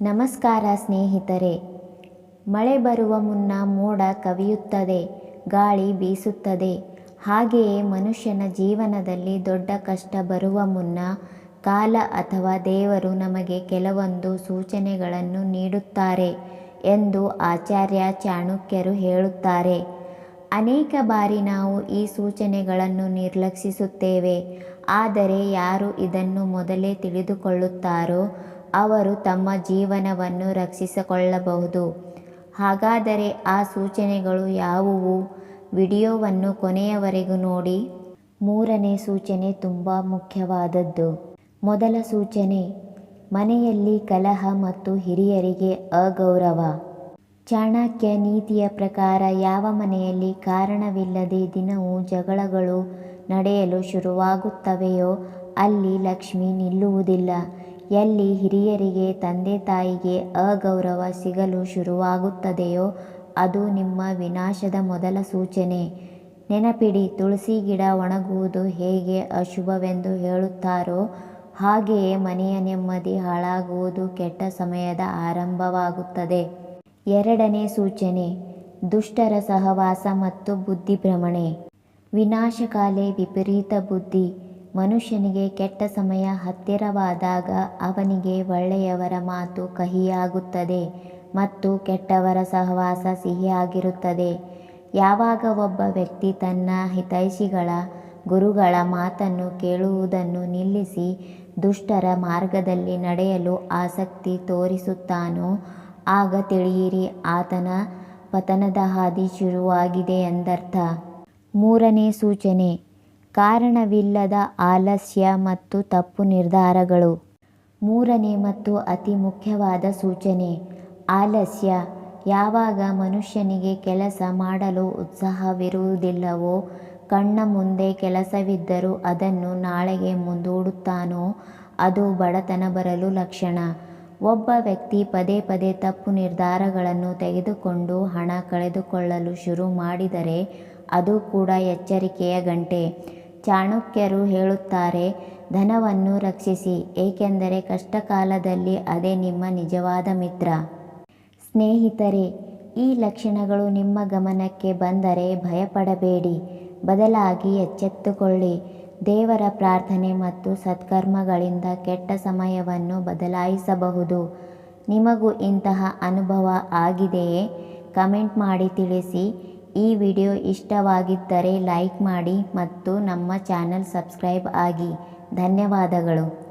ನಮಸ್ಕಾರ ಸ್ನೇಹಿತರೆ. ಮಳೆ ಬರುವ ಮುನ್ನ ಮೋಡ ಕವಿಯುತ್ತದೆ, ಗಾಳಿ ಬೀಸುತ್ತದೆ. ಹಾಗೆಯೇ ಮನುಷ್ಯನ ಜೀವನದಲ್ಲಿ ದೊಡ್ಡ ಕಷ್ಟ ಬರುವ ಮುನ್ನ ಕಾಲ ಅಥವಾ ದೇವರು ನಮಗೆ ಕೆಲವೊಂದು ಸೂಚನೆಗಳನ್ನು ನೀಡುತ್ತಾರೆ ಎಂದು ಆಚಾರ್ಯ ಚಾಣಕ್ಯರು ಹೇಳುತ್ತಾರೆ. ಅನೇಕ ಬಾರಿ ನಾವು ಈ ಸೂಚನೆಗಳನ್ನು ನಿರ್ಲಕ್ಷಿಸುತ್ತೇವೆ, ಆದರೆ ಯಾರು ಇದನ್ನು ಮೊದಲೇ ತಿಳಿದುಕೊಳ್ಳುತ್ತಾರೋ ಅವರು ತಮ್ಮ ಜೀವನವನ್ನು ರಕ್ಷಿಸಿಕೊಳ್ಳಬಹುದು. ಹಾಗಾದರೆ ಆ ಸೂಚನೆಗಳು ಯಾವುವು? ವಿಡಿಯೋವನ್ನು ಕೊನೆಯವರೆಗೂ ನೋಡಿ. ಮೂರನೇ ಸೂಚನೆ ತುಂಬ ಮುಖ್ಯವಾದದ್ದು. ಮೊದಲ ಸೂಚನೆ, ಮನೆಯಲ್ಲಿ ಕಲಹ ಮತ್ತು ಹಿರಿಯರಿಗೆ ಅಗೌರವ. ಚಾಣಕ್ಯ ನೀತಿಯ ಪ್ರಕಾರ ಯಾವ ಮನೆಯಲ್ಲಿ ಕಾರಣವಿಲ್ಲದೆ ದಿನವೂ ಜಗಳಗಳು ನಡೆಯಲು ಶುರುವಾಗುತ್ತವೆಯೋ ಅಲ್ಲಿ ಲಕ್ಷ್ಮಿ ನಿಲ್ಲುವುದಿಲ್ಲ. ಎಲ್ಲಿ ಹಿರಿಯರಿಗೆ, ತಂದೆ ತಾಯಿಗೆ ಅಗೌರವ ಸಿಗಲು ಶುರುವಾಗುತ್ತದೆಯೋ ಅದು ನಿಮ್ಮ ವಿನಾಶದ ಮೊದಲ ಸೂಚನೆ. ನೆನಪಿಡಿ, ತುಳಸಿ ಗಿಡ ಒಣಗುವುದು ಹೇಗೆ ಅಶುಭವೆಂದು ಹೇಳುತ್ತಾರೋ ಹಾಗೆಯೇ ಮನೆಯ ನೆಮ್ಮದಿ ಹಾಳಾಗುವುದು ಕೆಟ್ಟ ಸಮಯದ ಆರಂಭವಾಗುತ್ತದೆ. ಎರಡನೇ ಸೂಚನೆ, ದುಷ್ಟರ ಸಹವಾಸ ಮತ್ತು ಬುದ್ಧಿಭ್ರಮಣೆ ವಿನಾಶಕಾಲೆ ವಿಪರೀತ ಬುದ್ಧಿ. ಮನುಷ್ಯನಿಗೆ ಕೆಟ್ಟ ಸಮಯ ಹತ್ತಿರವಾದಾಗ ಅವನಿಗೆ ಒಳ್ಳೆಯವರ ಮಾತು ಕಹಿಯಾಗುತ್ತದೆ ಮತ್ತು ಕೆಟ್ಟವರ ಸಹವಾಸ ಸಿಹಿಯಾಗಿರುತ್ತದೆ. ಯಾವಾಗ ಒಬ್ಬ ವ್ಯಕ್ತಿ ತನ್ನ ಹಿತೈಷಿಗಳ, ಗುರುಗಳ ಮಾತನ್ನು ಕೇಳುವುದನ್ನು ನಿಲ್ಲಿಸಿ ದುಷ್ಟರ ಮಾರ್ಗದಲ್ಲಿ ನಡೆಯಲು ಆಸಕ್ತಿ ತೋರಿಸುತ್ತಾನೋ, ಆಗ ತಿಳಿಯಿರಿ, ಆತನ ಪತನದ ಹಾದಿ ಶುರುವಾಗಿದೆ ಎಂದರ್ಥ. ಮೂರನೇ ಸೂಚನೆ ಕಾರಣವಿಲ್ಲದ ಆಲಸ್ಯ ಮತ್ತು ತಪ್ಪು ನಿರ್ಧಾರಗಳು. ಮೂರನೇ ಮತ್ತು ಅತಿ ಮುಖ್ಯವಾದ ಸೂಚನೆ, ಆಲಸ್ಯ. ಯಾವಾಗ ಮನುಷ್ಯನಿಗೆ ಕೆಲಸ ಮಾಡಲು ಉತ್ಸಾಹವಿರುವುದಿಲ್ಲವೋ, ಕಣ್ಣ ಮುಂದೆ ಕೆಲಸವಿದ್ದರೂ ಅದನ್ನು ನಾಳೆಗೆ ಮುಂದೂಡುತ್ತಾನೋ, ಅದು ಬಡತನ ಬರಲು ಲಕ್ಷಣ. ಒಬ್ಬ ವ್ಯಕ್ತಿ ಪದೇ ಪದೇ ತಪ್ಪು ನಿರ್ಧಾರಗಳನ್ನು ತೆಗೆದುಕೊಂಡು ಹಣ ಕಳೆದುಕೊಳ್ಳಲು ಶುರು ಮಾಡಿದರೆ ಅದು ಕೂಡ ಎಚ್ಚರಿಕೆಯ ಗಂಟೆ. ಚಾಣಕ್ಯರು ಹೇಳುತ್ತಾರೆ, ಧನವನ್ನು ರಕ್ಷಿಸಿ, ಏಕೆಂದರೆ ಕಷ್ಟಕಾಲದಲ್ಲಿ ಅದೇ ನಿಮ್ಮ ನಿಜವಾದ ಮಿತ್ರ. ಸ್ನೇಹಿತರೆ, ಈ ಲಕ್ಷಣಗಳು ನಿಮ್ಮ ಗಮನಕ್ಕೆ ಬಂದರೆ ಭಯಪಡಬೇಡಿ. ಬದಲಾಗಿ ಎಚ್ಚೆತ್ತುಕೊಳ್ಳಿ. ದೇವರ ಪ್ರಾರ್ಥನೆ ಮತ್ತು ಸತ್ಕರ್ಮಗಳಿಂದ ಕೆಟ್ಟ ಸಮಯವನ್ನು ಬದಲಾಯಿಸಬಹುದು. ನಿಮಗೂ ಇಂತಹ ಅನುಭವ ಆಗಿದೆಯೇ? ಕಮೆಂಟ್ ಮಾಡಿ ತಿಳಿಸಿ. ಈ ವಿಡಿಯೋ ಇಷ್ಟವಾಗಿದ್ದರೆ ಲೈಕ್ ಮಾಡಿ ಮತ್ತು ನಮ್ಮ ಚಾನಲ್ ಸಬ್ಸ್ಕ್ರೈಬ್ ಆಗಿ. ಧನ್ಯವಾದಗಳು.